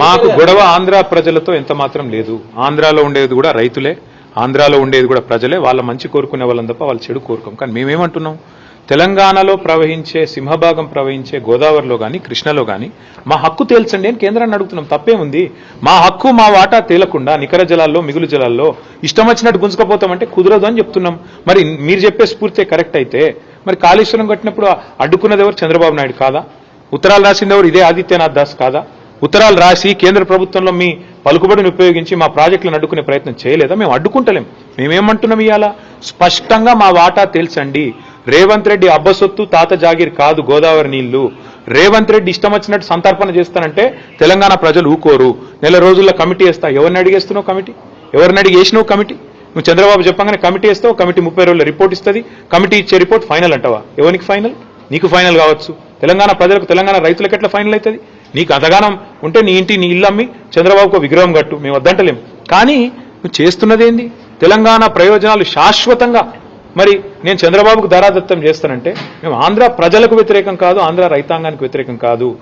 మాకు గొడవ ఆంధ్ర ప్రజలతో ఎంత మాత్రం లేదు. ఆంధ్రాలో ఉండేది కూడా రైతులే. ఆంధ్రాలో ఉండేది కూడా ప్రజలే. వాళ్ళ మంచి కోరుకునే వాళ్ళని తప్ప వాళ్ళ చెడు కోరుకోం. కానీ మేమేమంటున్నాం? తెలంగాణలో ప్రవహించే సింహభాగం ప్రవహించే గోదావరిలో కానీ కృష్ణలో కానీ మా హక్కు తేల్చండి అని కేంద్రాన్ని అడుగుతున్నాం. తప్పేముంది? మా హక్కు మా వాటా తేలకుండా నికర జలాల్లో మిగులు జలాల్లో ఇష్టం వచ్చినట్టు గుంజుకపోతామంటే కుదరదు అని చెప్తున్నాం. మరి మీరు చెప్పే స్ఫూర్తి కరెక్ట్ అయితే మరి కాళేశ్వరం కట్టినప్పుడు అడ్డుకున్నది ఎవరు? చంద్రబాబు నాయుడు కాదా? ఉత్తరాలు రాసింది ఎవరు? ఇదే ఆదిత్యనాథ్ దాస్ కాదా? ఉత్తరాలు రాసి కేంద్ర ప్రభుత్వంలో మీ పలుకుబడిని ఉపయోగించి మా ప్రాజెక్టులను అడ్డుకునే ప్రయత్నం చేయలేదా? మేము అడ్డుకుంటలేం. మేమేమంటున్నాం ఇవాళ స్పష్టంగా మా వాటా తెలుసండి రేవంత్ రెడ్డి అబ్బసొత్తు తాత జాగీర్ కాదు గోదావరి నీళ్ళు. రేవంత్ రెడ్డి ఇష్టం వచ్చినట్టు సంతర్పణ చేస్తానంటే తెలంగాణ ప్రజలు ఊకోరు. నెల రోజుల్లో కమిటీ వేస్తా. ఎవరిని అడిగేస్తున్నావు కమిటీ? ఎవరిని అడిగి వేసినావు కమిటీ? నువ్వు చంద్రబాబు చెప్పగానే కమిటీ వేస్తావు కమిటీ ముప్పై రోజుల రిపోర్ట్ ఇస్తుంది. కమిటీ ఇచ్చే రిపోర్ట్ ఫైనల్ అంటావా? ఎవరికి ఫైనల్? నీకు ఫైనల్ కావచ్చు. తెలంగాణ ప్రజలకు తెలంగాణ రైతులకు ఎట్లా ఫైనల్ అవుతుంది? నీకు అతగానం ఉంటే నీ ఇంటి నీ ఇల్లు అమ్మి చంద్రబాబుకు విగ్రహం కట్టు మేము వద్దంటలేం. కానీ నువ్వు చేస్తున్నదేంది? తెలంగాణ ప్రయోజనాలు శాశ్వతంగా. మరి నేను చంద్రబాబుకు ధారాదత్తం చేస్తానంటే మేము ఆంధ్ర ప్రజలకు వ్యతిరేకం కాదు ఆంధ్ర రైతాంగానికి వ్యతిరేకం కాదు.